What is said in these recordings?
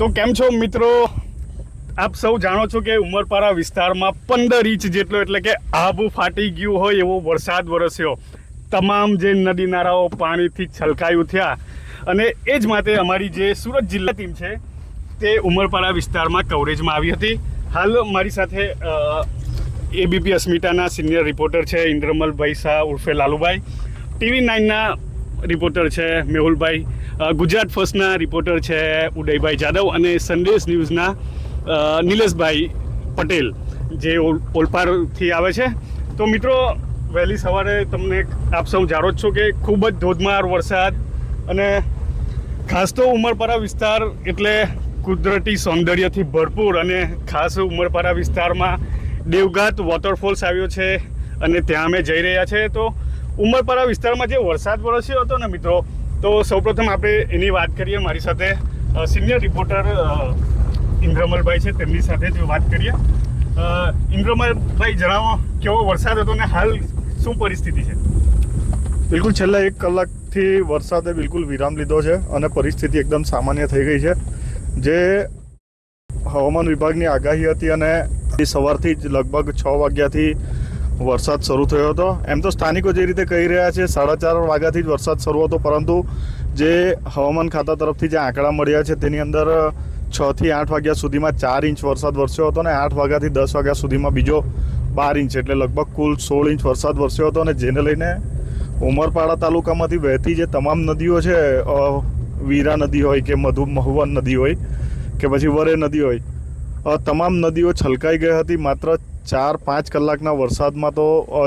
તો કેમ છો મિત્રો? આપ સૌ જાણો છો કે ઉમરપાડા વિસ્તારમાં પંદર ઇંચ જેટલો એટલે કે આબુ ફાટી ગયું હોય એવો વરસાદ વરસ્યો. તમામ જે નદી નાળાઓ પાણીથી છલકાયું થયા. અને એ જ માટે અમારી જે સુરત જિલ્લા ટીમ છે, તે ઉમરપાડા વિસ્તારમાં કવરેજમાં આવી હતી. હાલ મારી સાથે એબીપી અસ્મિતાના સિનિયર રિપોર્ટર છે ઇન્દ્રમલભાઈ શાહ ઉર્ફે લાલુભાઈ. ટીવી નાઇનના રિપોર્ટર છે મેહુલભાઈ. ગુજરાત ફર્સ્ટના રિપોર્ટર છે ઉદયભાઈ જાદવ અને સંદેશ ન્યૂઝના નિલેશભાઈ પટેલ, જે ઓલ- ઓલપાડથી આવે છે. તો મિત્રો, વહેલી સવારે તમને આપ સૌ જાણો જ છો કે ખૂબ જ ધોધમાર વરસાદ અને ખાસ તો ઉમરપાડા વિસ્તાર એટલે કુદરતી સૌંદર્યથી ભરપૂર અને ખાસ ઉમરપરા વિસ્તારમાં દેવઘાટ વોટરફોલ્સ આવ્યો છે અને ત્યાં અમે જઈ રહ્યા છે. તો ઉમરપરા વિસ્તારમાં જે વરસાદ વરસ્યો હતો ને મિત્રો તો સૌપ્રથમ આપણે એની વાત કરીએ. મારી સાથે સિનિયર રિપોર્ટર ઇન્દ્રમલભાઈ છે. તેમની સાથે જ વાત કરીએ. ઇન્દ્રમલભાઈ, જણાવો, કેવો વરસાદ હતો ને હાલ શું પરિસ્થિતિ છે? બિલકુલ, છેલ્લા એક કલાકથી વરસાદે બિલકુલ વિરામ લીધો છે અને પરિસ્થિતિ એકદમ સામાન્ય થઈ ગઈ છે. જે હવામાન વિભાગની આગાહી હતી અને સવારથી જ લગભગ છ વાગ્યાથી વરસાદ શરૂ થયો હતો. એમ તો સ્થાનિકો જે રીતે કહી રહ્યા છે, સાડા ચાર વાગ્યાથી જ વરસાદ શરૂ હતો, પરંતુ જે હવામાન ખાતા તરફથી જે આંકડા મળ્યા છે, તેની અંદર છથી આઠ વાગ્યા સુધીમાં ચાર ઇંચ વરસાદ વરસ્યો હતો અને આઠ વાગ્યાથી દસ વાગ્યા સુધીમાં બીજો બાર ઇંચ, એટલે લગભગ કુલ સોળ ઇંચ વરસાદ વરસ્યો હતો અને જેને લઈને ઉમરપાડા તાલુકામાંથી વહેતી જે તમામ નદીઓ છે વીરા નદી હોય કે મધુ, મહુવન નદી હોય કે પછી વરે નદી હોય તમામ નદીઓ છલકાઈ ગઈ હતી. માત્ર ચાર પાંચ કલાકના વરસાદમાં તો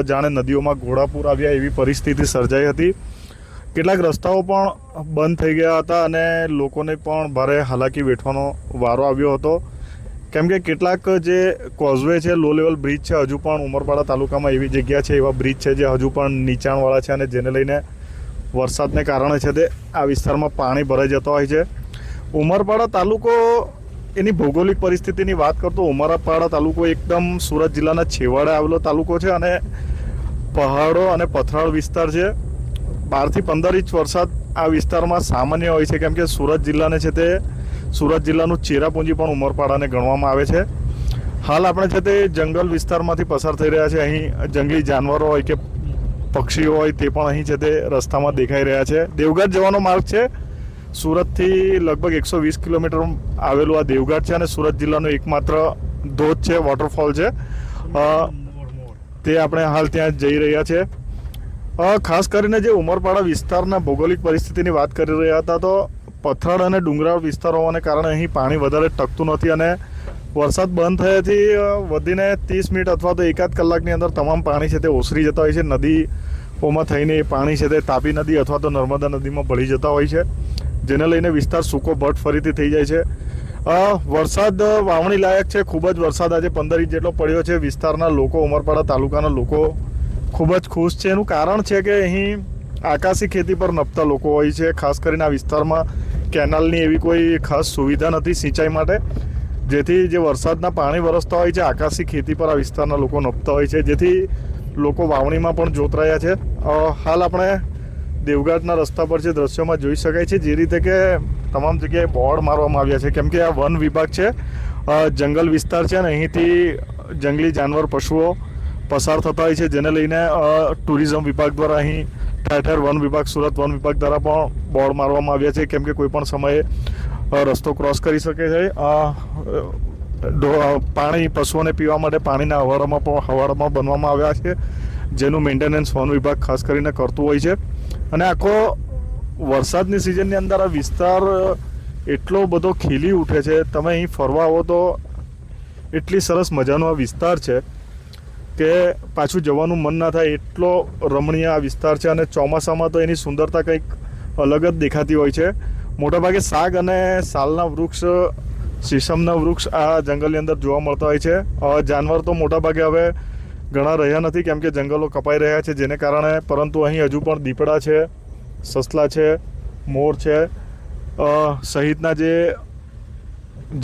જાણે નદીઓમાં ઘોડાપૂર આવ્યા એવી પરિસ્થિતિ સર્જાઈ હતી. કેટલાક રસ્તાઓ પણ બંધ થઈ ગયા હતા અને લોકોને પણ ભારે હાલાકી વેઠવાનો વારો આવ્યો હતો. કેમ કે કેટલાક જે કોઝવે છે લો લેવલ બ્રિજ છે, હજુ પણ ઉમરપાડા તાલુકામાં એવી જગ્યા છે, એવા બ્રિજ છે જે હજુ પણ નીચાણવાળા છે અને જેને લઈને વરસાદને કારણે છે તે આ વિસ્તારમાં પાણી ભરાઈ જતો હોય છે. ઉમરપાડા તાલુકો એની ભૌગોલિક પરિસ્થિતિની વાત કરતો ઉમરાપાડા તાલુકો એકદમ સુરત જિલ્લાના છેવાડે આવેલો તાલુકો છે અને પહાડો અને પથરાળ વિસ્તાર છે. બારથી પંદર ઇંચ વરસાદ આ વિસ્તારમાં સામાન્ય હોય છે, કેમ કે સુરત જિલ્લાને છે તે સુરત જિલ્લાનું ચેરાપુંજી પણ ઉમરપાડાને ગણવામાં આવે છે. હાલ આપણે છે તે જંગલ વિસ્તારમાંથી પસાર થઈ રહ્યા છે. અહીં જંગલી જાનવરો હોય કે પક્ષીઓ હોય તે પણ અહીં છે તે રસ્તામાં દેખાઈ રહ્યા છે. દેવગઢ જવાનો માર્ગ છે. સુરતથી લગભગ એકસો વીસ કિલોમીટર આવેલું આ દેવઘાટ છે અને સુરત જિલ્લાનો એકમાત્ર ધોધ છે વોટરફોલ છે. તે આપણે હાલ ત્યાં જઈ રહ્યા છે ખાસ કરીને જે ઉમરપાડા વિસ્તારના ભૌગોલિક પરિસ્થિતિની વાત કરી રહ્યા હતા, તો પથરાળ અને ડુંગરાળ વિસ્તાર હોવાને કારણે અહીં પાણી વધારે ટકતું નથી અને વરસાદ બંધ થયાથી વધીને ત્રીસ મિનિટ અથવા તો એકાદ કલાકની અંદર તમામ પાણી છે તે ઓસરી જતા હોય છે. નદીઓમાં થઈને એ પાણી છે તે તાપી નદી અથવા તો નર્મદા નદીમાં ભળી જતા હોય છે. જેને લઈને વિસ્તાર સૂકો ભટ્ટ ફરીથી થઈ જાય છે. વરસાદ વાવણી લાયક છે. ખૂબ જ વરસાદ આજે પંદર ઇંચ જેટલો પડ્યો છે. વિસ્તારના લોકો, ઉમરપાડા તાલુકાના લોકો ખૂબ જ ખુશ છે. એનું કારણ છે કે અહીં આકાશી ખેતી પર નપતા લોકો હોય છે. ખાસ કરીને આ વિસ્તારમાં કેનાલની એવી કોઈ ખાસ સુવિધા નથી સિંચાઈ માટે. જેથી જે વરસાદના પાણી વરસતા હોય છે, આકાશી ખેતી પર આ વિસ્તારના લોકો નપતા હોય છે. જેથી લોકો વાવણીમાં પણ જોતરાયા છે. હાલ આપણે દેવઘાટના રસ્તા પર જે દ્રશ્યોમાં જોઈ શકાય છે, જે રીતે કે તમામ જગ્યાએ બોર્ડ મારવામાં આવ્યા છે. કેમ કે આ વન વિભાગ છે જંગલ વિસ્તાર છે અને અહીંથી જંગલી જાનવર, પશુઓ પસાર થતા હોય છે, જેને લઈને ટુરિઝમ વિભાગ દ્વારા અહીં ઠેર ઠેર વન વિભાગ, સુરત વન વિભાગ દ્વારા પણ બોર્ડ મારવામાં આવ્યા છે. કેમ કે કોઈ પણ સમયે રસ્તો ક્રોસ કરી શકે છે. પાણી પશુઓને પીવા માટે પાણીના હવાડામાં પણ, હવાડામાં બનવામાં આવ્યા છે, જેનું મેન્ટેનન્સ વન વિભાગ ખાસ કરીને કરતું હોય છે. અને આખો વરસાદની સિઝનની અંદર આ વિસ્તાર એટલો બધો ખીલી ઉઠે છે. તમે અહીં ફરવા આવો તો એટલી સરસ મજાનો આ વિસ્તાર છે કે પાછું જવાનું મન ના થાય એટલો રમણીય આ વિસ્તાર છે અને ચોમાસામાં તો એની સુંદરતા કંઈક અલગ જ દેખાતી હોય છે. મોટાભાગે સાગ અને સાલના વૃક્ષ, શીશમના વૃક્ષ આ જંગલની અંદર જોવા મળતા હોય છે. જાનવર તો મોટાભાગે હવે ઘણા રહ્યા નથી, કેમ કે જંગલો કપાઈ રહ્યા છે જેને કારણે, પરંતુ અહીં હજુ પણ દીપડા છે, સસલા છે, મોર છે. સહિતના જે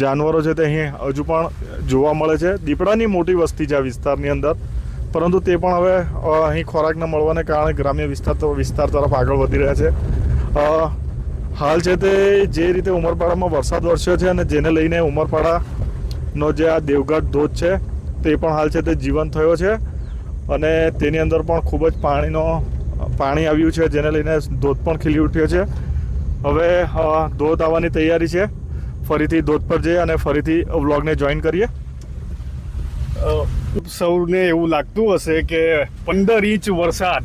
જાનવરો છે તે અહીં હજુ પણ જોવા મળે છે. દીપડાની મોટી વસ્તી છે આ વિસ્તારની અંદર, પરંતુ તે પણ હવે અહીં ખોરાક ન મળવાને કારણે ગ્રામ્ય વિસ્તાર વિસ્તાર તરફ આગળ વધી રહ્યા છે. હાલ છે તે જે રીતે ઉમરપાડામાં વરસાદ વરસ્યો છે અને જેને લઈને ઉમરપાડાનો જે આ દેવગઢ ધોધ છે તે પણ હાલ છે તે જીવંત થયો છે અને તેની અંદર પણ ખૂબ જ પાણીનો, પાણી આવ્યું છે જેને લઈને ધોધ પણ ખીલી ઉઠ્યો છે. હવે ધોધ આવવાની તૈયારી છે. ફરીથી ધોધ પર જઈએ અને ફરીથી વ્લોગને જોઈન કરીએ. સૌને એવું લાગતું હશે કે પંદર ઇંચ વરસાદ,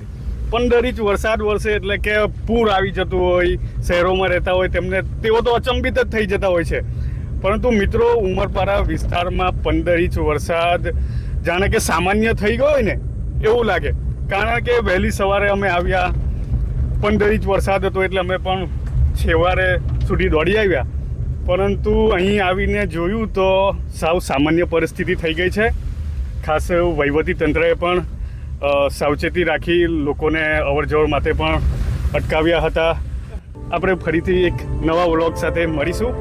પંદર ઇંચ વરસાદ વરસે એટલે કે પૂર આવી જતું હોય, શહેરોમાં રહેતા હોય તેમને, તેઓ તો અચંબિત જ થઈ જતા હોય છે. પરંતુ મિત્રો, ઉમરપાડા વિસ્તારમાં પંદર ઇંચ વરસાદ જાણે કે સામાન્ય થઈ ગયો હોય ને, એવું લાગે. કારણ કે વહેલી સવારે અમે આવ્યા, પંદર ઇંચ વરસાદ હતો એટલે અમે પણ છેવારે સુધી દોડી આવ્યા. પરંતુ અહીં આવીને જોયું તો સાવ સામાન્ય પરિસ્થિતિ થઈ ગઈ છે. ખાસ વહીવટી તંત્રએ પણ સાવચેતી રાખી લોકોને અવરજવર માટે પણ અટકાવ્યા હતા. આપણે ફરીથી એક નવા વ્લોગ સાથે મળીશું.